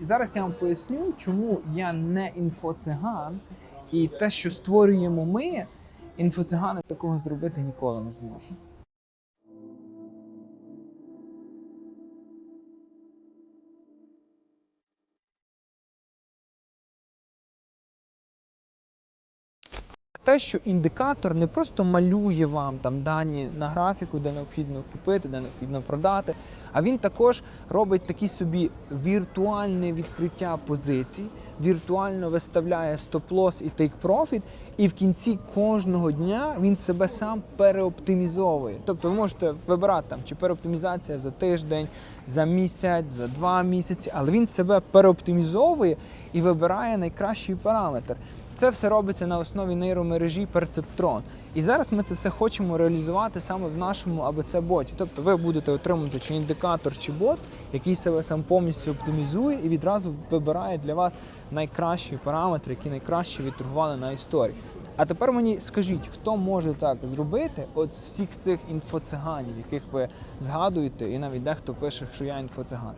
І зараз я вам поясню, чому я не інфоциган, і те, що створюємо ми, інфоцигани такого зробити ніколи не зможуть. Те, що індикатор не просто малює вам там дані на графіку, де необхідно купити, де необхідно продати, а він також робить такі собі віртуальне відкриття позицій, віртуально виставляє стоп-лосс і тейк-профіт, і в кінці кожного дня він себе сам переоптимізовує. Тобто ви можете вибирати там чи переоптимізація за тиждень, за місяць, за два місяці, але він себе переоптимізовує і вибирає найкращий параметр. Це все робиться на основі нейромережі Perceptron. І зараз ми це все хочемо реалізувати саме в нашому abc боті Тобто ви будете отримувати чи індикатор, чи бот, який себе сам повністю оптимізує і відразу вибирає для вас найкращі параметри, які найкраще відторгували на історії. А тепер мені скажіть, хто може так зробити от з всіх цих інфоциганів, яких ви згадуєте, і навіть дехто пише, що я інфоциган.